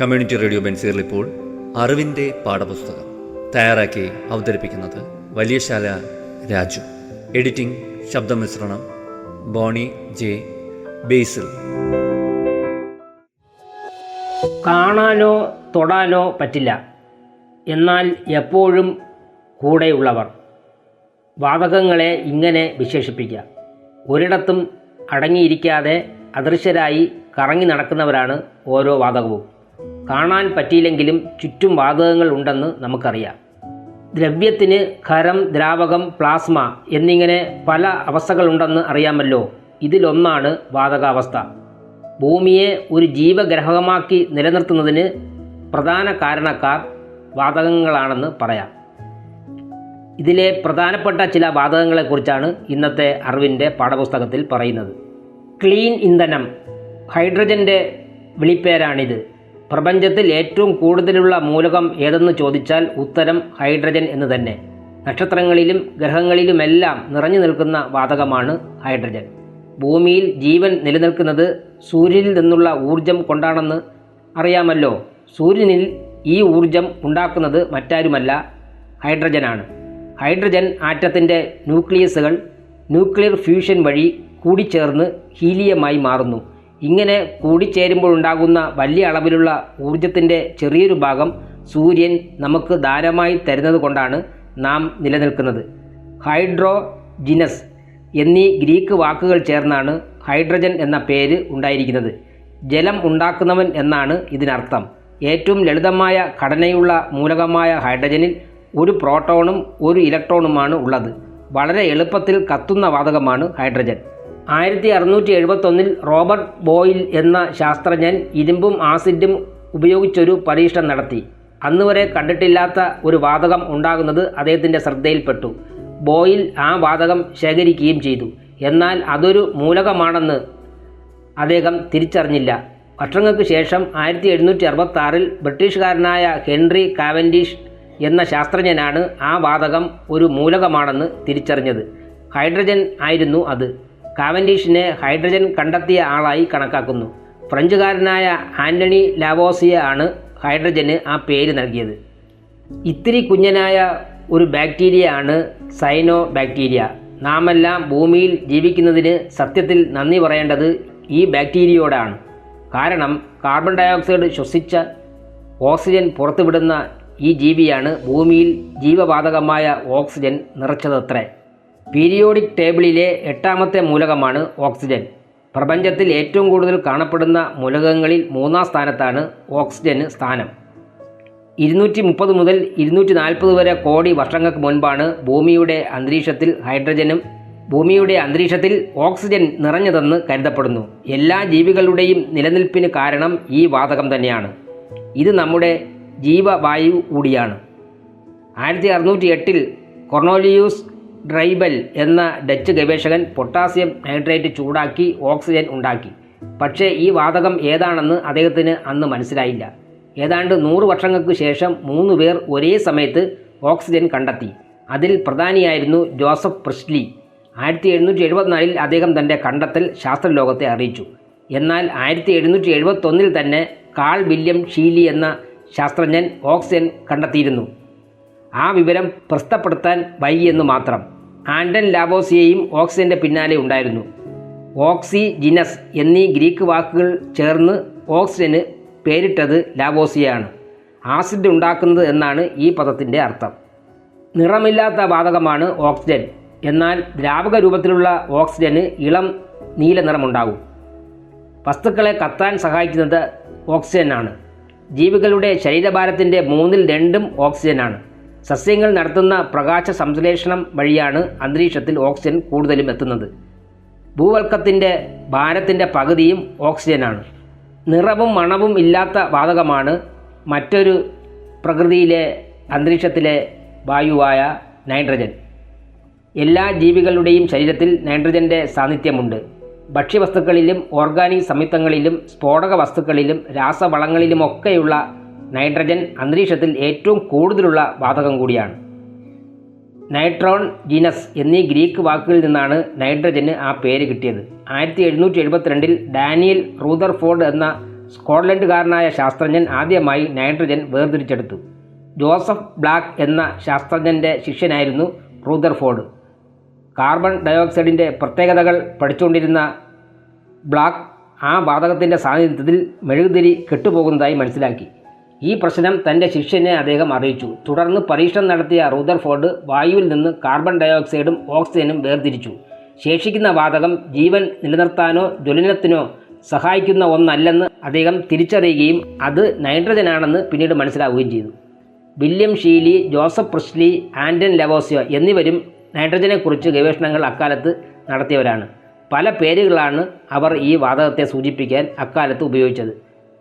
Community radio ബെൻസീറിൽ ഇപ്പോൾ അറിവിന്റെ പാഠപുസ്തകം തയ്യാറാക്കി അവതരിപ്പിക്കുന്നത് വലിയശാല രാജു. എഡിറ്റിംഗ് ശബ്ദമിശ്രണം ബോണി ജെ ബേസിൽ. കാണാനോ തൊടാനോ പറ്റില്ല. എന്നാൽ എപ്പോഴും കൂടെയുള്ളവർ. വാതകങ്ങളെ ഇങ്ങനെ വിശേഷിപ്പിക്കാം ഒരിടത്തും അടങ്ങിയിരിക്കാതെ അദൃശ്യരായി കറങ്ങി നടക്കുന്നവരാണ് ഓരോ വാതകവും. കാണാൻ പറ്റിയില്ലെങ്കിലും ചുറ്റും വാതകങ്ങൾ ഉണ്ടെന്ന് നമുക്കറിയാം. ദ്രവ്യത്തിന് ഖരം ദ്രാവകം പ്ലാസ്മ എന്നിങ്ങനെ പല അവസ്ഥകളുണ്ടെന്ന് അറിയാമല്ലോ. ഇതിലൊന്നാണ് വാതകാവസ്ഥ. ഭൂമിയെ ഒരു ജീവഗ്രഹമാക്കി നിലനിർത്തുന്നതിന് പ്രധാന കാരണക്കാർ വാതകങ്ങളാണെന്ന് പറയാം. ഇതിലെ പ്രധാനപ്പെട്ട ചില വാതകങ്ങളെക്കുറിച്ചാണ് ഇന്നത്തെ അറിവിന്റെ പാഠപുസ്തകത്തിൽ പറയുന്നത്. ക്ലീൻ ഇന്ധനം ഹൈഡ്രജന്റെ വിളിപ്പേരാണിത്. പ്രപഞ്ചത്തിൽ ഏറ്റവും കൂടുതലുള്ള മൂലകം ഏതെന്ന് ചോദിച്ചാൽ ഉത്തരം ഹൈഡ്രജൻ എന്ന് തന്നെ. നക്ഷത്രങ്ങളിലും ഗ്രഹങ്ങളിലുമെല്ലാം നിറഞ്ഞു നിൽക്കുന്ന വാതകമാണ് ഹൈഡ്രജൻ. ഭൂമിയിൽ ജീവൻ നിലനിൽക്കുന്നത് സൂര്യനിൽ നിന്നുള്ള ഊർജം കൊണ്ടാണെന്ന് അറിയാമല്ലോ. സൂര്യനിൽ ഈ ഊർജം ഉണ്ടാക്കുന്നത് മറ്റാരുമല്ല ഹൈഡ്രജനാണ്. ഹൈഡ്രജൻ ആറ്റത്തിന്റെ ന്യൂക്ലിയസുകൾ ന്യൂക്ലിയർ ഫ്യൂഷൻ വഴി കൂടിച്ചേർന്ന് ഹീലിയമായി മാറുന്നു. ഇങ്ങനെ കൂടിച്ചേരുമ്പോഴുണ്ടാകുന്ന വലിയ അളവിലുള്ള ഊർജത്തിന്റെ ചെറിയൊരു ഭാഗം സൂര്യൻ നമുക്ക് ദാനമായി തരുന്നത് കൊണ്ടാണ് നാം നിലനിൽക്കുന്നത്. ഹൈഡ്രോജിനസ് എന്നീ ഗ്രീക്ക് വാക്കുകൾ ചേർന്നാണ് ഹൈഡ്രജൻ എന്ന പേര് ഉണ്ടായിരിക്കുന്നത്. ജലം ഉണ്ടാക്കുന്നവൻ എന്നാണ് ഇതിനർത്ഥം. ഏറ്റവും ലളിതമായ ഘടനയുള്ള മൂലകമായ ഹൈഡ്രജനിൽ ഒരു പ്രോട്ടോണും ഒരു ഇലക്ട്രോണുമാണ് ഉള്ളത്. വളരെ എളുപ്പത്തിൽ കത്തുന്ന വാതകമാണ് ഹൈഡ്രജൻ. ആയിരത്തി അറുന്നൂറ്റി എഴുപത്തൊന്നിൽ റോബർട്ട് ബോയിൽ എന്ന ശാസ്ത്രജ്ഞൻ ഇരുമ്പും ആസിഡും ഉപയോഗിച്ചൊരു പരീക്ഷണം നടത്തി. അന്നുവരെ കണ്ടിട്ടില്ലാത്ത ഒരു വാതകം ഉണ്ടാകുന്നത് അദ്ദേഹത്തിന്റെ ശ്രദ്ധയിൽപ്പെട്ടു. ബോയിൽ ആ വാതകം ശേഖരിക്കുകയും ചെയ്തു. എന്നാൽ അതൊരു മൂലകമാണെന്ന് അദ്ദേഹം തിരിച്ചറിഞ്ഞില്ല. വർഷങ്ങൾക്ക് ശേഷം ആയിരത്തി എഴുന്നൂറ്റി അറുപത്തി ആറിൽ ബ്രിട്ടീഷുകാരനായ ഹെൻറി കാവൻഡിഷ് എന്ന ശാസ്ത്രജ്ഞനാണ് ആ വാതകം ഒരു മൂലകമാണെന്ന് തിരിച്ചറിഞ്ഞത്. ഹൈഡ്രജൻ ആയിരുന്നു അത്. കാവൻഡിഷിനെ ഹൈഡ്രജൻ കണ്ടെത്തിയ ആളായി കണക്കാക്കുന്നു. ഫ്രഞ്ചുകാരനായ ആന്റണി ലാവോസിയ ആണ് ഹൈഡ്രജന് ആ പേര് നൽകിയത്. ഇത്തിരി കുഞ്ഞനായ ഒരു ബാക്ടീരിയ ആണ് സൈനോ ബാക്ടീരിയ നാമെല്ലാം ഭൂമിയിൽ ജീവിക്കുന്നതിന് സത്യത്തിൽ നന്ദി പറയേണ്ടത് ഈ ബാക്ടീരിയയോടാണ്. കാരണം കാർബൺ ഡയോക്സൈഡ് ശ്വസിച്ച ഓക്സിജൻ പുറത്തുവിടുന്ന ഈ ജീവിയാണ് ഭൂമിയിൽ ജീവവാതകമായ ഓക്സിജൻ നിറച്ചതത്രേ. പീരിയോഡിക് ടേബിളിലെ എട്ടാമത്തെ മൂലകമാണ് ഓക്സിജൻ. പ്രപഞ്ചത്തിൽ ഏറ്റവും കൂടുതൽ കാണപ്പെടുന്ന മൂലകങ്ങളിൽ മൂന്നാം സ്ഥാനത്താണ് ഓക്സിജന് സ്ഥാനം. ഇരുന്നൂറ്റി മുപ്പത് മുതൽ ഇരുന്നൂറ്റി നാൽപ്പത് വരെ കോടി വർഷങ്ങൾക്ക് മുൻപാണ് ഭൂമിയുടെ അന്തരീക്ഷത്തിൽ ഹൈഡ്രജനും ഭൂമിയുടെ അന്തരീക്ഷത്തിൽ ഓക്സിജൻ നിറഞ്ഞതെന്ന് കരുതപ്പെടുന്നു. എല്ലാ ജീവികളുടെയും നിലനിൽപ്പിന് കാരണം ഈ വാതകം തന്നെയാണ്. ഇത് നമ്മുടെ ജീവവായു കൂടിയാണ്. ആയിരത്തി അറുന്നൂറ്റി എട്ടിൽ കൊർണോലിയൂസ് ഡ്രൈബൽ എന്ന ഡച്ച് ഗവേഷകൻ പൊട്ടാസ്യം നൈട്രേറ്റ് ചൂടാക്കി ഓക്സിജൻ ഉണ്ടാക്കി. പക്ഷേ ഈ വാതകം ഏതാണെന്ന് അദ്ദേഹത്തിന് അന്ന് മനസ്സിലായില്ല. ഏതാണ്ട് നൂറ് വർഷങ്ങൾക്ക് ശേഷം മൂന്ന് പേർ ഒരേ സമയത്ത് ഓക്സിജൻ കണ്ടെത്തി. അതിൽ പ്രധാനിയായിരുന്നു ജോസഫ് പ്രിസ്ലി. ആയിരത്തി എഴുന്നൂറ്റി എഴുപത്തിനാലിൽ അദ്ദേഹം തന്റെ കണ്ടെത്തൽ ശാസ്ത്രലോകത്തെ അറിയിച്ചു. എന്നാൽ ആയിരത്തി എഴുന്നൂറ്റി എഴുപത്തൊന്നിൽ തന്നെ കാൾ വില്യം ഷീലി എന്ന ശാസ്ത്രജ്ഞൻ ഓക്സിജൻ കണ്ടെത്തിയിരുന്നു. ആ വിവരം പ്രസ്തപ്പെടുത്താൻ വൈകിയെന്ന് മാത്രം. ആൻഡൻ ലാബോസിയയും ഓക്സിജന്റെ പിന്നാലെ ഉണ്ടായിരുന്നു. ഓക്സി ജിനസ് എന്നീ ഗ്രീക്ക് വാക്കുകൾ ചേർന്ന് ഓക്സിജന് പേരിട്ടത് ലാബോസിയാണ് ആസിഡ് ഉണ്ടാക്കുന്നത് എന്നാണ് ഈ പദത്തിന്റെ അർത്ഥം. നിറമില്ലാത്ത വാതകമാണ് ഓക്സിജൻ. എന്നാൽ ദ്രാവക രൂപത്തിലുള്ള ഓക്സിജന് ഇളം നീല നിറമുണ്ടാകും. വസ്തുക്കളെ കത്താൻ സഹായിക്കുന്നത് ഓക്സിജനാണ്. ജീവികളുടെ ശരീരഭാരത്തിന്റെ മൂന്നിൽ രണ്ടും ഓക്സിജനാണ്. സസ്യങ്ങൾ നടത്തുന്ന പ്രകാശ സംശ്ലേഷണം വഴിയാണ് അന്തരീക്ഷത്തിൽ ഓക്സിജൻ കൂടുതലും എത്തുന്നത്. ഭൂവൽക്കത്തിന്റെ ഭാരത്തിന്റെ പകുതിയും ഓക്സിജനാണ്. നിറവും മണവും ഇല്ലാത്ത വാതകമാണ് മറ്റൊരു പ്രകൃതിയിലെ അന്തരീക്ഷത്തിലെ വായുവായ നൈട്രജൻ. എല്ലാ ജീവികളുടെയും ശരീരത്തിൽ നൈട്രജന്റെ സാന്നിധ്യമുണ്ട്. ഭക്ഷ്യവസ്തുക്കളിലും ഓർഗാനിക് സംയുക്തങ്ങളിലും സ്ഫോടക വസ്തുക്കളിലും രാസവളങ്ങളിലുമൊക്കെയുള്ള നൈട്രജൻ അന്തരീക്ഷത്തിൽ ഏറ്റവും കൂടുതലുള്ള വാതകം കൂടിയാണ്. നൈട്രോൺ ജീനസ് എന്നീ ഗ്രീക്ക് വാക്കുകളിൽ നിന്നാണ് നൈട്രജന് ആ പേര് കിട്ടിയത്. ആയിരത്തി എഴുന്നൂറ്റി എഴുപത്തിരണ്ടിൽ ഡാനിയൽ റൂദർഫോർഡ് എന്ന സ്കോട്ട്ലൻഡുകാരനായ ശാസ്ത്രജ്ഞൻ ആദ്യമായി നൈട്രജൻ വേർതിരിച്ചെടുത്തു. ജോസഫ് ബ്ലാക്ക് എന്ന ശാസ്ത്രജ്ഞന്റെ ശിഷ്യനായിരുന്നു റൂദർഫോർഡ് കാർബൺ ഡയോക്സൈഡിന്റെ പ്രത്യേകതകൾ പഠിച്ചുകൊണ്ടിരുന്ന ബ്ലാക്ക് ആ വാതകത്തിന്റെ സാന്നിധ്യത്തിൽ മെഴുകുതിരി കെട്ടുപോകുന്നതായി മനസ്സിലാക്കി. ഈ പ്രശ്നം തന്റെ ശിഷ്യനെ അദ്ദേഹം അറിയിച്ചു. തുടർന്ന് പരീക്ഷണം നടത്തിയ റൂദർഫോർഡ് വായുവിൽ നിന്ന് കാർബൺ ഡയോക്സൈഡും ഓക്സിജനും വേർതിരിച്ചു. ശേഷിക്കുന്ന വാതകം ജീവൻ നിലനിർത്താനോ ജ്വലനത്തിനോ സഹായിക്കുന്ന ഒന്നല്ലെന്ന് അദ്ദേഹം തിരിച്ചറിയുകയും അത് നൈട്രജൻ ആണെന്ന് പിന്നീട് മനസ്സിലാവുകയും ചെയ്തു. വില്യം ഷീലി ജോസഫ് പ്രിസ്ലി ആൻഡൻ ലെവോസിയോ എന്നിവരും നൈട്രജനെക്കുറിച്ച് ഗവേഷണങ്ങൾ അക്കാലത്ത് നടത്തിയവരാണ്. പല പേരുകളാണ് അവർ ഈ വാതകത്തെ സൂചിപ്പിക്കാൻ അക്കാലത്ത് ഉപയോഗിച്ചത്.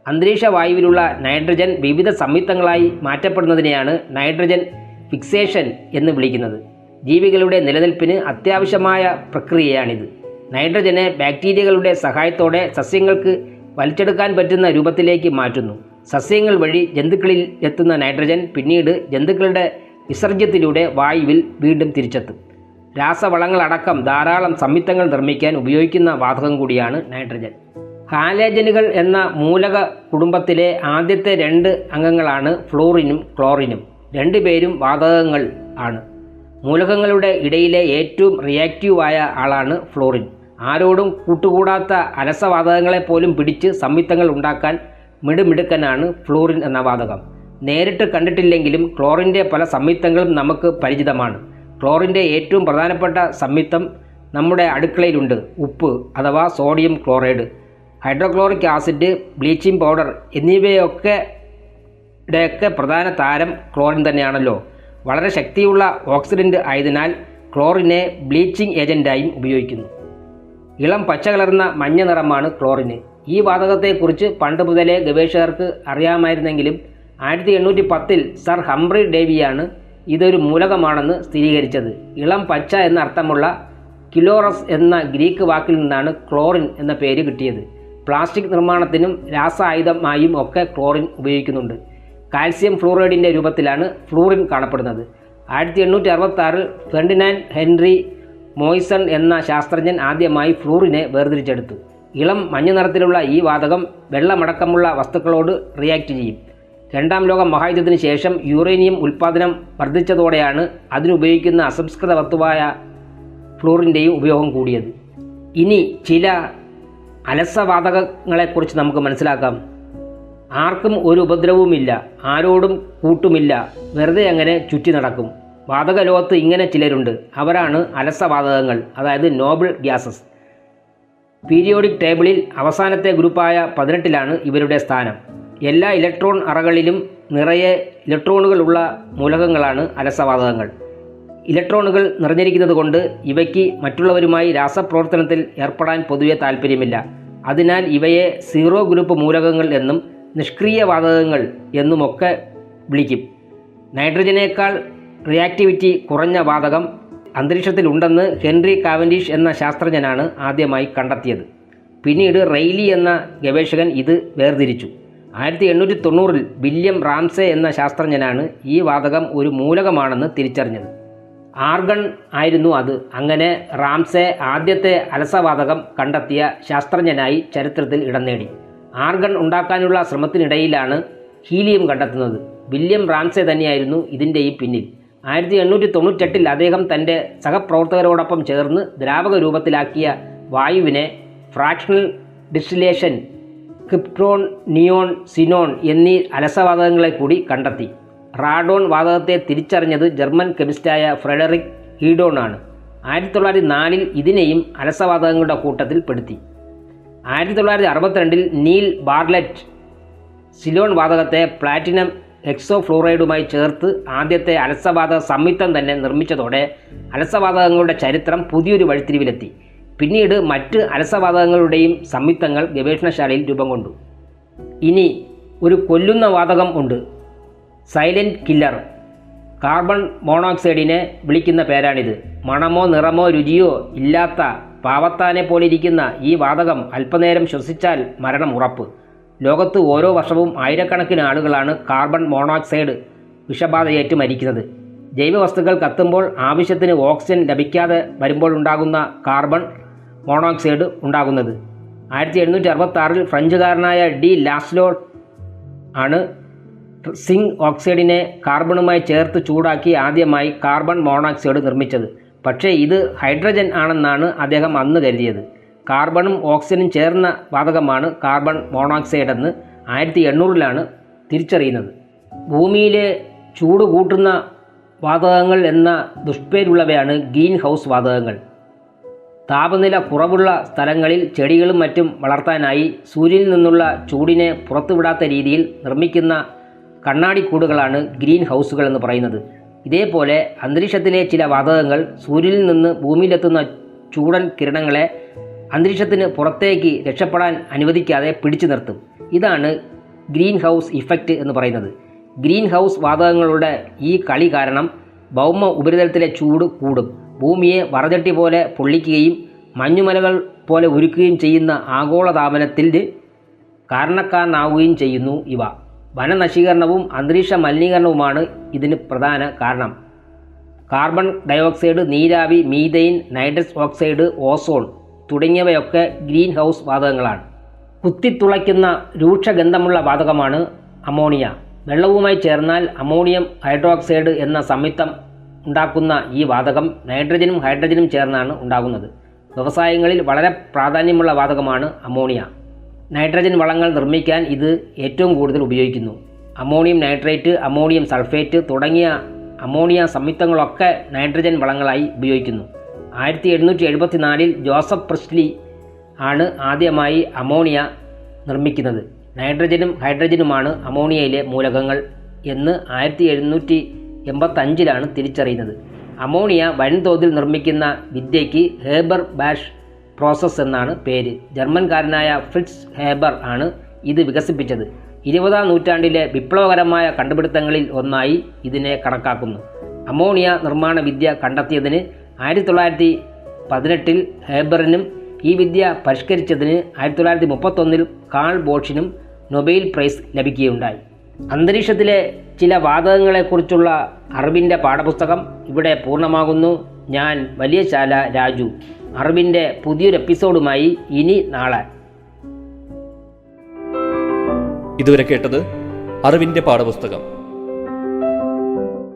അന്തരീക്ഷ വായുവിലുള്ള നൈട്രജൻ വിവിധ സംയുക്തങ്ങളായി മാറ്റപ്പെടുന്നതിനെയാണ് നൈട്രജൻ ഫിക്സേഷൻ എന്ന് വിളിക്കുന്നത്. ജീവികളുടെ നിലനിൽപ്പിന് അത്യാവശ്യമായ പ്രക്രിയയാണിത്. നൈട്രജനെ ബാക്ടീരിയകളുടെ സഹായത്തോടെ സസ്യങ്ങൾക്ക് വലിച്ചെടുക്കാൻ പറ്റുന്ന രൂപത്തിലേക്ക് മാറ്റുന്നു. സസ്യങ്ങൾ വഴി ജന്തുക്കളിൽ എത്തുന്ന നൈട്രജൻ പിന്നീട് ജന്തുക്കളുടെ വിസർജ്യത്തിലൂടെ വായുവിൽ വീണ്ടും തിരിച്ചെത്തും. രാസവളങ്ങളടക്കം ധാരാളം സംയുക്തങ്ങൾ നിർമ്മിക്കാൻ ഉപയോഗിക്കുന്ന വാതകം കൂടിയാണ് നൈട്രജൻ. ഹാലേജനുകൾ എന്ന മൂലക കുടുംബത്തിലെ ആദ്യത്തെ രണ്ട് അംഗങ്ങളാണ് ഫ്ലോറിനും ക്ലോറിനും. രണ്ടുപേരും വാതകങ്ങൾ ആണ്. മൂലകങ്ങളുടെ ഇടയിലെ ഏറ്റവും റിയാക്റ്റീവായ ആളാണ് ഫ്ലോറിൻ. ആരോടും കൂട്ടുകൂടാത്ത അലസവാതകങ്ങളെ പോലും പിടിച്ച് സംയുക്തങ്ങൾ ഉണ്ടാക്കാൻ മിടുമിടുക്കനാണ് ഫ്ലോറിൻ എന്ന വാതകം. നേരിട്ട് കണ്ടിട്ടില്ലെങ്കിലും ക്ലോറിന്റെ പല സംയുക്തങ്ങളും നമുക്ക് പരിചിതമാണ്. ക്ലോറിന്റെ ഏറ്റവും പ്രധാനപ്പെട്ട സംയുക്തം നമ്മുടെ അടുക്കളയിലുണ്ട്. ഉപ്പ് അഥവാ sodium chloride. Hydrochloric acid bleaching powder എന്നിവയൊക്കെ പ്രധാന താരം ക്ലോറിൻ തന്നെയാണല്ലോ. വളരെ ശക്തിയുള്ള ഓക്സിഡന്റ് ആയതിനാൽ ക്ലോറിനെ ബ്ലീച്ചിങ് ഏജന്റായും ഉപയോഗിക്കുന്നു. ഇളം പച്ച കലർന്ന മഞ്ഞ നിറമാണ് ക്ലോറിന്. ഈ വാതകത്തെക്കുറിച്ച് പണ്ട് മുതലേ ഗവേഷകർക്ക് അറിയാമായിരുന്നെങ്കിലും ആയിരത്തി എണ്ണൂറ്റി പത്തിൽ സർ ഹംബ്രി ഡേവിയാണ് ഇതൊരു മൂലകമാണെന്ന് സ്ഥിരീകരിച്ചത്. ഇളം പച്ച എന്ന അർത്ഥമുള്ള കിലോറസ് എന്ന ഗ്രീക്ക് വാക്കിൽ നിന്നാണ് ക്ലോറിൻ എന്ന പേര് കിട്ടിയത്. പ്ലാസ്റ്റിക് നിർമ്മാണത്തിനും രാസായുധമായും ഒക്കെ ക്ലോറിൻ ഉപയോഗിക്കുന്നുണ്ട്. കാൽസ്യം ഫ്ലൂറൈഡിന്റെ രൂപത്തിലാണ് ഫ്ലൂറിൻ കാണപ്പെടുന്നത്. ആയിരത്തി എണ്ണൂറ്റി അറുപത്തി ആറിൽ ഫെർഡിനാൻഡ് ഹെൻറി മോയ്സൺ എന്ന ശാസ്ത്രജ്ഞൻ ആദ്യമായി ഫ്ലൂറിനെ വേർതിരിച്ചെടുത്തു. ഇളം മഞ്ഞ നിറത്തിലുള്ള ഈ വാതകം വെള്ളമടക്കമുള്ള വസ്തുക്കളോട് റിയാക്ട് ചെയ്യും. രണ്ടാം ലോക മഹായുദ്ധത്തിന് ശേഷം യുറേനിയം ഉൽപ്പാദനം വർദ്ധിച്ചതോടെയാണ് അതിനുപയോഗിക്കുന്ന അസംസ്കൃത വസ്തുവായ ഫ്ലൂറിന്റെയും ഉപയോഗം കൂടിയത്. ഇനി ചില അലസവാതകങ്ങളെക്കുറിച്ച് നമുക്ക് മനസ്സിലാക്കാം. ആർക്കും ഒരു ഉപദ്രവവുമില്ല ആരോടും കൂട്ടുമില്ല വെറുതെ അങ്ങനെ ചുറ്റി നടക്കും. വാതക ലോകത്ത് ഇങ്ങനെ ചിലരുണ്ട്. അവരാണ് അലസവാതകങ്ങൾ അതായത് നോബിൾ ഗ്യാസസ്. പീരിയോഡിക് ടേബിളിൽ അവസാനത്തെ ഗ്രൂപ്പായ പതിനെട്ടിലാണ് ഇവരുടെ സ്ഥാനം. എല്ലാ ഇലക്ട്രോൺ അറകളിലും നിറയെ ഇലക്ട്രോണുകളുള്ള മൂലകങ്ങളാണ് അലസവാതകങ്ങൾ. ഇലക്ട്രോണുകൾ നിറഞ്ഞിരിക്കുന്നത് കൊണ്ട് ഇവയ്ക്ക് മറ്റുള്ളവരുമായി രാസപ്രവർത്തനത്തിൽ ഏർപ്പെടാൻ പൊതുവെ താല്പര്യമില്ല അതിനാൽ ഇവയെ സീറോ ഗ്രൂപ്പ് മൂലകങ്ങൾ എന്നും നിഷ്ക്രിയ വാതകങ്ങൾ എന്നുമൊക്കെ വിളിക്കും. നൈട്രജനേക്കാൾ റിയാക്ടിവിറ്റി കുറഞ്ഞ വാതകം അന്തരീക്ഷത്തിലുണ്ടെന്ന് ഹെൻറി കാവൻഡിഷ് എന്ന ശാസ്ത്രജ്ഞനാണ് ആദ്യമായി കണ്ടെത്തിയത്. പിന്നീട് റെയ്ലി എന്ന ഗവേഷകൻ ഇത് വേർതിരിച്ചു. ആയിരത്തി എണ്ണൂറ്റി തൊണ്ണൂറിൽ വില്യം റാംസെ എന്ന ശാസ്ത്രജ്ഞനാണ് ഈ വാതകം ഒരു മൂലകമാണെന്ന് തിരിച്ചറിഞ്ഞത്. ആർഗൺ ആയിരുന്നു അത്. അങ്ങനെ റാംസെ ആദ്യത്തെ അലസവാതകം കണ്ടെത്തിയ ശാസ്ത്രജ്ഞനായി ചരിത്രത്തിൽ ഇടം നേടി. ആർഗൺ ഉണ്ടാക്കാനുള്ള ശ്രമത്തിനിടയിലാണ് ഹീലിയം കണ്ടെത്തുന്നത്. വില്യം റാംസെ തന്നെയായിരുന്നു ഈ പിന്നിൽ. ആയിരത്തി എണ്ണൂറ്റി തൊണ്ണൂറ്റെട്ടിൽ അദ്ദേഹം തന്റെ സഹപ്രവർത്തകരോടൊപ്പം ചേർന്ന് ദ്രാവക രൂപത്തിലാക്കിയ വായുവിനെ fractional distillation krypton neon xenon എന്നീ അലസവാതകങ്ങളെ കൂടി കണ്ടെത്തി. റാഡോൺ വാതകത്തെ തിരിച്ചറിഞ്ഞത് ജർമ്മൻ കെമിസ്റ്റായ ഫ്രെഡറിക് ഹീഡോൺ ആണ് ആയിരത്തി തൊള്ളായിരത്തി നാലിൽ ഇതിനെയും അലസവാതകങ്ങളുടെ കൂട്ടത്തിൽ പെടുത്തി. ആയിരത്തി തൊള്ളായിരത്തി അറുപത്തിരണ്ടിൽ നീൽ ബാർലെറ്റ് സിലോൺ വാതകത്തെ പ്ലാറ്റിനം എക്സോഫ്ലൂറൈഡുമായി ചേർത്ത് ആദ്യത്തെ അലസവാതക സംയുക്തം തന്നെ നിർമ്മിച്ചതോടെ അലസവാതകങ്ങളുടെ ചരിത്രം പുതിയൊരു വഴിത്തിരിവിലെത്തി. പിന്നീട് മറ്റ് അലസവാതകങ്ങളുടെയും സംയുക്തങ്ങൾ ഗവേഷണശാലയിൽ രൂപം കൊണ്ടു. ഇനി ഒരു കൊല്ലുന്ന വാതകം ഉണ്ട്. Silent killer. കാർബൺ മോണോക്സൈഡിനെ വിളിക്കുന്ന പേരാണിത്. മണമോ നിറമോ രുചിയോ ഇല്ലാത്ത പാവത്താനെ പോലെ ഇരിക്കുന്ന ഈ വാതകം അല്പനേരം ശ്വസിച്ചാൽ മരണം ഉറപ്പ്. ലോകത്ത് ഓരോ വർഷവും ആയിരക്കണക്കിന് ആളുകളാണ് കാർബൺ മോണോക്സൈഡ് വിഷബാധയേറ്റ് മരിക്കുന്നത്. ജൈവവസ്തുക്കൾ കത്തുമ്പോൾ ആവശ്യത്തിന് ഓക്സിജൻ ലഭിക്കാതെ വരുമ്പോഴുണ്ടാകുന്ന കാർബൺ മോണോക്സൈഡ് ഉണ്ടാകുന്നത്. ആയിരത്തി എണ്ണൂറ്റി അറുപത്തി ഫ്രഞ്ചുകാരനായ ഡി ലാസ്ലോ ആണ് സിങ്ക് ഓക്സൈഡിനെ കാർബണുമായി ചേർത്ത് ചൂടാക്കി ആദ്യമായി കാർബൺ മോണോക്സൈഡ് നിർമ്മിച്ചത്. പക്ഷേ ഇത് ഹൈഡ്രജൻ ആണെന്നാണ് അദ്ദേഹം അന്ന് കരുതിയത്. കാർബണും ഓക്സിജനും ചേർന്ന വാതകമാണ് കാർബൺ മോണോക്സൈഡ് എന്ന് ആയിരത്തി എണ്ണൂറിലാണ് തിരിച്ചറിയുന്നത്. ഭൂമിയിലെ ചൂട് കൂട്ടുന്ന വാതകങ്ങൾ എന്ന ദുഷ്പേരുള്ളവയാണ് ഗ്രീൻ ഹൗസ് വാതകങ്ങൾ. താപനില കുറവുള്ള സ്ഥലങ്ങളിൽ ചെടികളും മറ്റും വളർത്താനായി സൂര്യനിൽ നിന്നുള്ള ചൂടിനെ പുറത്തുവിടാത്ത രീതിയിൽ നിർമ്മിക്കുന്ന കണ്ണാടിക്കൂടുകളാണ് ഗ്രീൻ ഹൗസുകൾ എന്ന് പറയുന്നത്. ഇതേപോലെ അന്തരീക്ഷത്തിലെ ചില വാതകങ്ങൾ സൂര്യനിൽ നിന്ന് ഭൂമിയിലെത്തുന്ന ചൂടൻ കിരണങ്ങളെ അന്തരീക്ഷത്തിന് പുറത്തേക്ക് രക്ഷപ്പെടാൻ അനുവദിക്കാതെ പിടിച്ചു നിർത്തും. ഇതാണ് ഗ്രീൻ ഹൗസ് ഇഫക്റ്റ് എന്ന് പറയുന്നത്. ഗ്രീൻ ഹൗസ് വാതകങ്ങളുടെ ഈ കളി കാരണം ഭൗമ ഉപരിതലത്തിലെ ചൂട് കൂടും. ഭൂമിയെ വറചട്ടി പോലെ പൊള്ളിക്കുകയും മഞ്ഞുമലകൾ പോലെ ഉരുക്കുകയും ചെയ്യുന്ന ആഗോളതാപനത്തിന് കാരണക്കാരനാവുകയും ചെയ്യുന്നു ഇവ. വനനശീകരണവും അന്തരീക്ഷ മലിനീകരണവുമാണ് ഇതിന് പ്രധാന കാരണം. കാർബൺ ഡയോക്സൈഡ് നീരാവി മീഥെയിൻ നൈട്രസ് ഓക്സൈഡ് ഓസോൺ തുടങ്ങിയവയൊക്കെ ഗ്രീൻ ഹൗസ് വാതകങ്ങളാണ്. കുത്തിത്തുളയ്ക്കുന്ന രൂക്ഷഗന്ധമുള്ള വാതകമാണ് അമോണിയ. വെള്ളവുമായി ചേർന്നാൽ അമോണിയം ഹൈഡ്രോക്സൈഡ് എന്ന സംയുക്തം ഉണ്ടാക്കുന്ന ഈ വാതകം നൈട്രജനും ഹൈഡ്രജനും ചേർന്നാണ് ഉണ്ടാകുന്നത്. വ്യവസായങ്ങളിൽ വളരെ പ്രാധാന്യമുള്ള വാതകമാണ് അമോണിയ. നൈട്രജൻ വളങ്ങൾ നിർമ്മിക്കാൻ ഇത് ഏറ്റവും കൂടുതൽ ഉപയോഗിക്കുന്നു. അമോണിയം നൈട്രേറ്റ് അമോണിയം സൾഫേറ്റ് തുടങ്ങിയ അമോണിയ സംയുക്തങ്ങളൊക്കെ നൈട്രജൻ വളങ്ങളായി ഉപയോഗിക്കുന്നു. ആയിരത്തി എഴുന്നൂറ്റി എഴുപത്തിനാലിൽ ജോസഫ് പ്രിസ്ലി ആണ് ആദ്യമായി അമോണിയ നിർമ്മിക്കുന്നത്. നൈട്രജനും ഹൈഡ്രജനുമാണ് അമോണിയയിലെ മൂലകങ്ങൾ എന്ന് ആയിരത്തി എഴുന്നൂറ്റി എൺപത്തഞ്ചിലാണ് തിരിച്ചറിയുന്നത്. അമോണിയ വൻതോതിൽ നിർമ്മിക്കുന്ന വിദ്യയ്ക്ക് ഹേബർ ബാഷ് പ്രോസസ്സ് എന്നാണ് പേര്. ജർമ്മൻകാരനായ ഫ്രിറ്റ്സ് ഹേബർ ആണ് ഇത് വികസിപ്പിച്ചത്. ഇരുപതാം നൂറ്റാണ്ടിലെ വിപ്ലവകരമായ കണ്ടുപിടുത്തങ്ങളിൽ ഒന്നായി ഇതിനെ കണക്കാക്കുന്നു. അമോണിയ നിർമ്മാണ വിദ്യ കണ്ടെത്തിയതിന് ആയിരത്തി തൊള്ളായിരത്തി പതിനെട്ടിൽ ഹേബറിനും ഈ വിദ്യ പരിഷ്കരിച്ചതിന് ആയിരത്തി തൊള്ളായിരത്തി മുപ്പത്തൊന്നിൽ കാൾ ബോഷിനും നൊബേൽ പ്രൈസ് ലഭിക്കുകയുണ്ടായി. അന്തരീക്ഷത്തിലെ ചില വാതകങ്ങളെക്കുറിച്ചുള്ള അറിവിന്റെ പാഠപുസ്തകം ഇവിടെ പൂർണമാകുന്നു. ഞാൻ വലിയശാല രാജു. അറിവിന്റെ പുതിയൊരു എപ്പിസോഡുമായി ഇനി നാളെ. ഇതുവരെ കേട്ടത് അറിവിന്റെ പാഠപുസ്തകം.